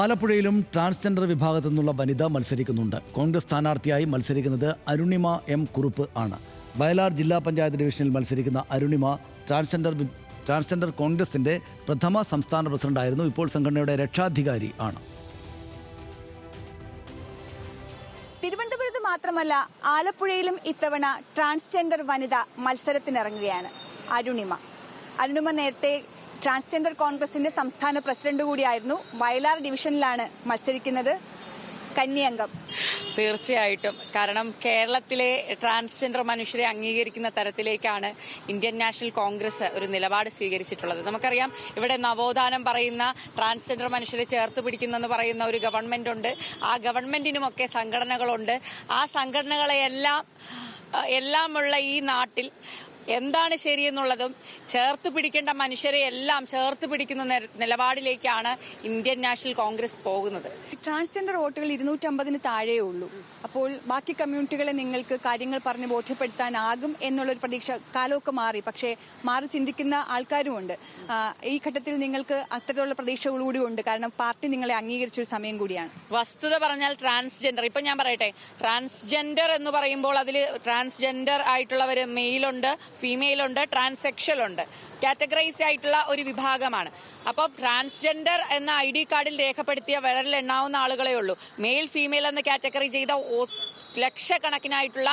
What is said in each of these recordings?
ആലപ്പുഴയിലും ട്രാൻസ്ജെൻഡർ വിഭാഗത്തു നിന്നുള്ള വനിത മത്സരിക്കുന്നുണ്ട്. കോൺഗ്രസ് സ്ഥാനാർത്ഥിയായി മത്സരിക്കുന്നത് അരുണിമ എം കുറുപ്പ് ആണ്. വയലാർ ജില്ലാ പഞ്ചായത്ത് ഡിവിഷനിൽ മത്സരിക്കുന്ന അരുണിമ ട്രാൻസ്ജെൻഡർ ട്രാൻസ്ജെൻഡർ കോൺഗ്രസിന്റെ പ്രഥമ സംസ്ഥാന പ്രസിഡന്റായിരുന്നു ഇപ്പോൾ സംഘടനയുടെ രക്ഷാധികാരി ആണ്. തിരുവനന്തപുരത്ത് മാത്രമല്ല ആലപ്പുഴയിലും ഇത്തവണ ട്രാൻസ്ജെൻഡർ വനിത മത്സരത്തിനിറങ്ങുകയാണ്. അരുണിമ. അരുണിമ നേരത്തെ ട്രാൻസ്ജെൻഡർ കോൺഗ്രസിന്റെ സംസ്ഥാന പ്രസിഡന്റ് കൂടിയായിരുന്നു വയലാർ ഡിവിഷനിലാണ് മത്സരിക്കുന്നത് കന്യംഗം തീർച്ചയായിട്ടും. കാരണം കേരളത്തിലെ ട്രാൻസ്ജെൻഡർ മനുഷ്യരെ അംഗീകരിക്കുന്ന തരത്തിലേക്കാണ് ഇന്ത്യൻ നാഷണൽ കോൺഗ്രസ് ഒരു നിലപാട് സ്വീകരിച്ചിട്ടുള്ളത്. നമുക്കറിയാം ഇവിടെ നവോത്ഥാനം പറയുന്ന ട്രാൻസ്ജെൻഡർ മനുഷ്യരെ ചേർത്ത് പിടിക്കുന്നെന്ന് പറയുന്ന ഒരു ഗവൺമെന്റ് ഉണ്ട്. ആ ഗവൺമെന്റിനുമൊക്കെ സംഘടനകളുണ്ട്. ആ സംഘടനകളെയെല്ലാം എല്ലാമുള്ള ഈ നാട്ടിൽ എന്താണ് ശരിയെന്നുള്ളതും ചേർത്ത് പിടിക്കേണ്ട മനുഷ്യരെ എല്ലാം ചേർത്ത് പിടിക്കുന്ന നിലപാടിലേക്കാണ് ഇന്ത്യൻ നാഷണൽ കോൺഗ്രസ് പോകുന്നത്. ട്രാൻസ്ജെൻഡർ വോട്ടുകൾ ഇരുന്നൂറ്റമ്പതിന് താഴെയേ ഉള്ളൂ. അപ്പോൾ ബാക്കി കമ്മ്യൂണിറ്റികളെ നിങ്ങൾക്ക് കാര്യങ്ങൾ പറഞ്ഞ് ബോധ്യപ്പെടുത്താനാകും എന്നുള്ളൊരു പ്രതീക്ഷ കാലമൊക്കെ മാറി. പക്ഷേ മാറി ചിന്തിക്കുന്ന ആൾക്കാരുമുണ്ട്. ഈ ഘട്ടത്തിൽ നിങ്ങൾക്ക് അത്തരത്തിലുള്ള പ്രതീക്ഷകളൂടി ഉണ്ട്. കാരണം പാർട്ടി നിങ്ങളെ അംഗീകരിച്ചൊരു സമയം കൂടിയാണ്. വസ്തുത പറഞ്ഞാൽ ട്രാൻസ്ജെൻഡർ. ഇപ്പൊ ഞാൻ പറയട്ടെ. ട്രാൻസ്ജെൻഡർ എന്ന് പറയുമ്പോൾ അതിൽ ട്രാൻസ്ജെൻഡർ ആയിട്ടുള്ളവർ മെയിലുണ്ട്. ഫീമെയിൽ ഉണ്ട് ട്രാൻസെക്ഷൽ ഉണ്ട്. കാറ്റഗറൈസ് ആയിട്ടുള്ള ഒരു വിഭാഗമാണ്. അപ്പോൾ ട്രാൻസ്ജെൻഡർ എന്ന ഐ ഡി കാർഡിൽ രേഖപ്പെടുത്തിയ വിരലിൽ എണ്ണാവുന്ന ആളുകളെ ഉള്ളൂ. മെയിൽ ഫീമെയിൽ എന്ന് കാറ്റഗറി ചെയ്ത ലക്ഷക്കണക്കിനായിട്ടുള്ള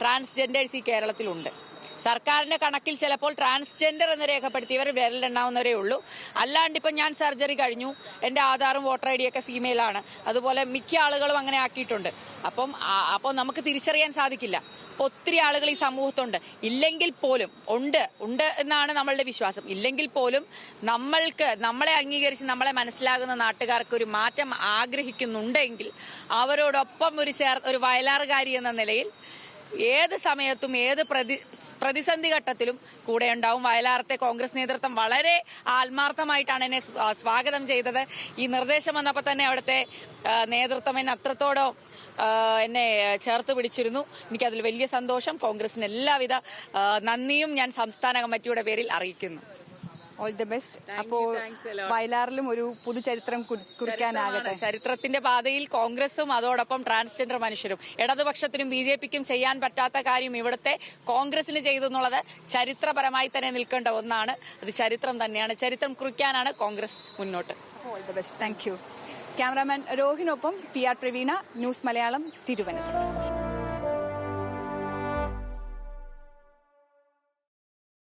ട്രാൻസ്ജെൻഡേഴ്സ് ഈ കേരളത്തിലുണ്ട്. സർക്കാരിന്റെ കണക്കിൽ ചിലപ്പോൾ ട്രാൻസ്ജെൻഡർ എന്ന് രേഖപ്പെടുത്തിയവർ വിരലെണ്ണാവുന്നവരേ ഉള്ളൂ. അല്ലാണ്ട് ഇപ്പം ഞാൻ സർജറി കഴിഞ്ഞു. എന്റെ ആധാറും വോട്ടർ ഐ ഡിയൊക്കെ ഫീമെയിൽ ആണ്. അതുപോലെ മിക്ക ആളുകളും അങ്ങനെ ആക്കിയിട്ടുണ്ട്. അപ്പം അപ്പോൾ നമുക്ക് തിരിച്ചറിയാൻ സാധിക്കില്ല. അപ്പോൾ ഒത്തിരി ആളുകൾ ഈ സമൂഹത്തുണ്ട്. ഇല്ലെങ്കിൽ പോലും ഉണ്ട് ഉണ്ട് എന്നാണ് നമ്മളുടെ വിശ്വാസം. ഇല്ലെങ്കിൽ പോലും നമ്മൾക്ക് നമ്മളെ അംഗീകരിച്ച് നമ്മളെ മനസ്സിലാകുന്ന നാട്ടുകാർക്ക് ഒരു മാറ്റം ആഗ്രഹിക്കുന്നുണ്ടെങ്കിൽ അവരോടൊപ്പം ഒരു ചേർ ഒരു വയലാറുകാരി എന്ന നിലയിൽ ഏത് സമയത്തും ഏത് പ്രതി പ്രതിസന്ധി ഘട്ടത്തിലും കൂടെ ഉണ്ടാവും. വയലാറത്തെ കോൺഗ്രസ് നേതൃത്വം വളരെ ആത്മാർത്ഥമായിട്ടാണ് എന്നെ സ്വാഗതം ചെയ്തത്. ഈ നിർദ്ദേശം വന്നപ്പോൾ തന്നെ അവിടുത്തെ നേതൃത്വം എന്നെ അത്രത്തോളം എന്നെ ചേർത്ത് പിടിച്ചിരുന്നു. എനിക്കതിൽ വലിയ സന്തോഷം. കോൺഗ്രസിന് എല്ലാവിധ നന്ദിയും ഞാൻ സംസ്ഥാന കമ്മിറ്റിയുടെ പേരിൽ അറിയിക്കുന്നു. ഓൾ ദി ബെസ്റ്റ് അപ്പോ വയലാറിലും ഒരു പുതുചരിത്രം ചരിത്രം കുറിക്കാനാകട്ടെ. ചരിത്രത്തിന്റെ പാതയിൽ കോൺഗ്രസും അതോടൊപ്പം ട്രാൻസ്ജെൻഡർ മനുഷ്യരും. ഇടതുപക്ഷത്തിനും ബി ജെ പിക്കും ചെയ്യാൻ പറ്റാത്ത കാര്യം ഇവിടുത്തെ കോൺഗ്രസിന് ചെയ്തു എന്നുള്ളത് ചരിത്രപരമായി തന്നെ നിൽക്കേണ്ട ഒന്നാണ്. അത് ചരിത്രം തന്നെയാണ്. ചരിത്രം കുറിക്കാനാണ് കോൺഗ്രസ് മുന്നോട്ട്. All the best thank you cameraman രോഹിനൊപ്പം P R Praveena news Malayalam Thiruvananthapuram